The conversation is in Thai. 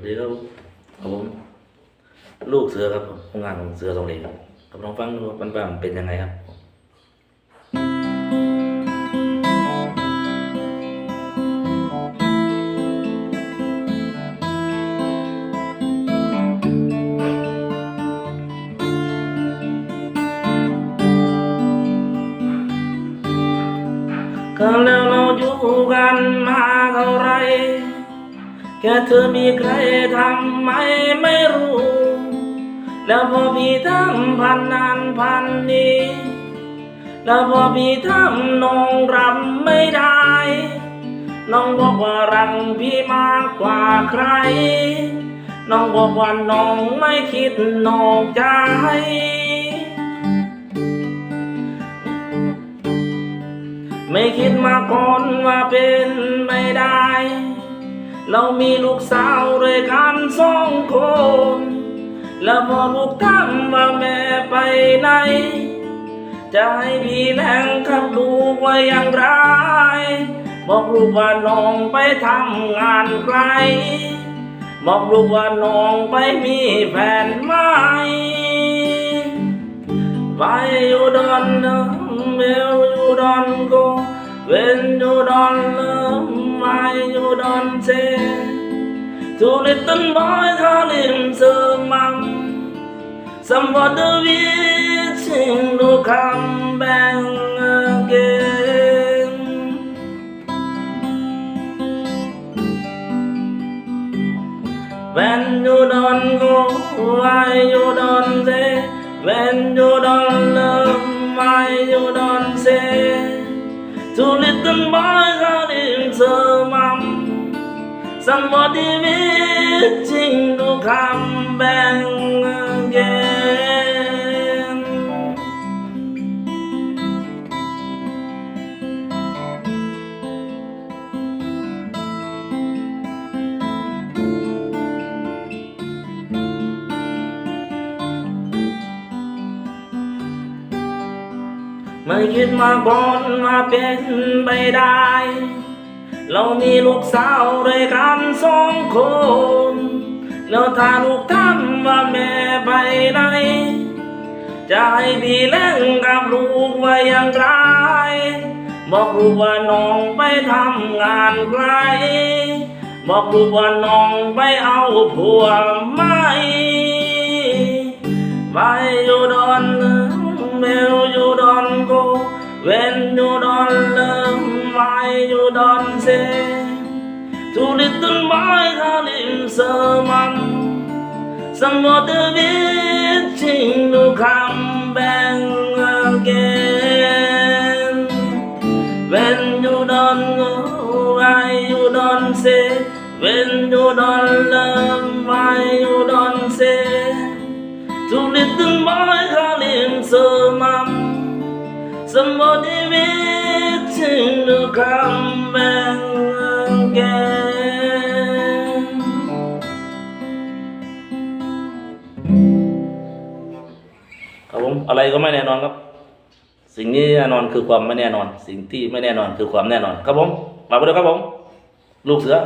วัสดีครับครับผมลูกเสือครับผมผลงานของเสือสองเหลครับกับลองฟังดูว่ามันบ้างเป็นยังไงครับก็แล้วเราอยู่กันม แค่เธอมีใครทำไมไม่รู้ แล้วพอพี่ทำพันนานพันนี้ แล้วพอพี่ทำน้องรับไม่ได้ น้องบอกว่ารังพี่มากกว่าใคร น้องบอกว่าน้องไม่คิดนอกใจไม่คิดมาก่อนว่าเป็น เรามีลูกสาวด้วยกันสองคน แล้วพอลูกถามว่าแม่ไปไหน จะให้พี่แรงกับลูกว่าอย่างไร บอกลูกว่าน้องไปทำงานไกล บอกลูกว่าน้องไปมีแฟนใหม่ Why you don't love will you don't go when you don't love why you don't say to little boy calling so mom somebody wishing to come back again When you don't go, why you don't say? When you don't love, why you don't say? Two little boys calling so mom. Somebody waiting to come back again. ไม่คิดมาก่อนว่าเป็นไปได้ เรามีลูกสาวด้วยกันสองคน แล้วถ้าลูกถามว่าแม่ไปไหนจะให้พี่เล่นกับลูกว่าอย่างไร บอกลูกว่าน้องไปทำงานไกล บอกลูกว่าน้องไปเอาผัวใหม่ Why you don't love, will you don't go When you don't love, why you don't say To little boy calling someone Somebody waiting to come back again When you don't go, why you don't say When you don't love, why you don't say Two little boy calling so mom Somebody waiting to come coming again ครับผมอะไรก็ไม่แน่นอนครับ สิ่งนี้แน่นอนคือความไม่แน่นอน สิ่งที่ไม่แน่นอนคือความแน่นอน ครับผมมาไปด้วยครับผม ลูกเสือ